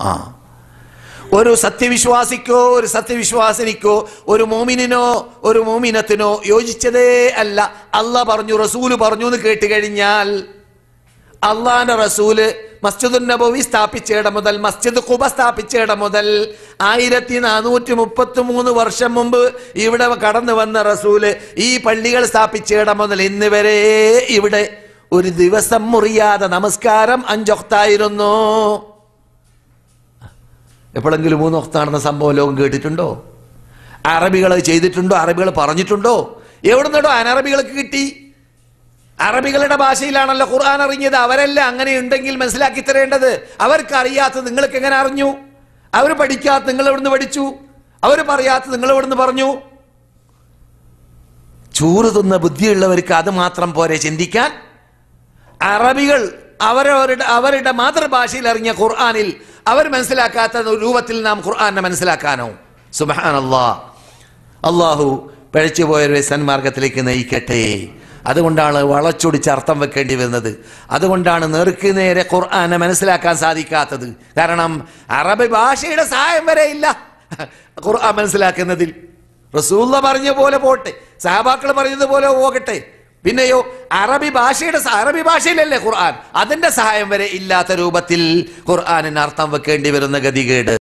ആ. ഒരു സത്യവിശ്വാസിക്കോ ഒരു സത്യവിശ്വാസിനിക്കോ ഒരു മോമിനോ ഒരു മോമിനത്തിനോ യോജിച്ചതേ അല്ല. അല്ല പറഞ്ഞു റസൂൽ പറഞ്ഞു എന്ന് കേട്ട് കഴിഞ്ഞാൽ അള്ളാന്റെ റസൂൽ മസ്ജിദുൻ നബവി സ്ഥാപിച്ചയിടം മുതൽ മസ്ജിദ് കുബ സ്ഥാപിച്ചയിടം മുതൽ ആയിരത്തി നാനൂറ്റി മുപ്പത്തി മൂന്ന് വർഷം മുമ്പ് ഇവിടെ കടന്നു വന്ന റസൂൽ ഈ പള്ളികൾ സ്ഥാപിച്ചയിടം മുതൽ ഇന്ന് വരെ ഇവിടെ ഒരു ദിവസം മുറിയാതെ നമസ്കാരം അഞ്ചൊക്തായിരുന്നു എപ്പോഴെങ്കിലും മൂന്ന് ഒക്താണെന്ന സംഭവം ലോകം കേട്ടിട്ടുണ്ടോ? അറബികൾ ചെയ്തിട്ടുണ്ടോ? അറബികൾ പറഞ്ഞിട്ടുണ്ടോ? എവിടെ നിന്നോ അനറബികൾക്ക് കിട്ടി? അറബികളുടെ ഭാഷയിലാണല്ലോ ഖുർആൻ അറിഞ്ഞത്. അവരല്ല അങ്ങനെ ഉണ്ടെങ്കിൽ മനസ്സിലാക്കി തരേണ്ടത്. അവർക്ക് അറിയാത്തത് നിങ്ങൾക്ക് എങ്ങനെ അറിഞ്ഞു? അവർ പഠിക്കാത്ത നിങ്ങൾ എവിടുന്ന് പഠിച്ചു? അവർ പറയാത്ത നിങ്ങൾ എവിടുന്ന് പറഞ്ഞു? ചൂറ് തിന്ന ബുദ്ധിയുള്ളവർക്ക് അത് മാത്രം പോരെ ചിന്തിക്കാൻ? അറബികൾ അവരവരുടെ അവരുടെ മാതൃഭാഷയിൽ അറിഞ്ഞ ഖുർആനിൽ അവർ മനസ്സിലാക്കാത്ത രൂപത്തിൽ നാം ഖുർആാനെ മനസ്സിലാക്കാനോ? സുബാനല്ലാ അള്ളാഹു പഴച്ചുപോയവരെ സന്മാർഗത്തിലേക്ക് നയിക്കട്ടെ. അതുകൊണ്ടാണ് വളച്ചൊടിച്ച് അർത്ഥം വെക്കേണ്ടി വരുന്നത്. അതുകൊണ്ടാണ് നേർക്ക് നേരെ ഖുർആാനെ മനസ്സിലാക്കാൻ സാധിക്കാത്തത്. കാരണം അറബി ഭാഷയുടെ സഹായം വരെ ഇല്ല. ഖുർആൻ മനസ്സിലാക്കുന്നതിൽ. റസൂല്ല പറഞ്ഞ പോലെ പോട്ടെ. സഹബാക്കൾ പറഞ്ഞതുപോലെ പോകട്ടെ. പിന്നെയോ അറബി ഭാഷയുടെ അറബി ഭാഷയിലല്ലേ ഖുർആൻ? അതിന്റെ സഹായം വരെ ഇല്ലാത്ത രൂപത്തിൽ ഖുർആാനിന് അർത്ഥം വെക്കേണ്ടി വരുന്ന ഗതികേട്.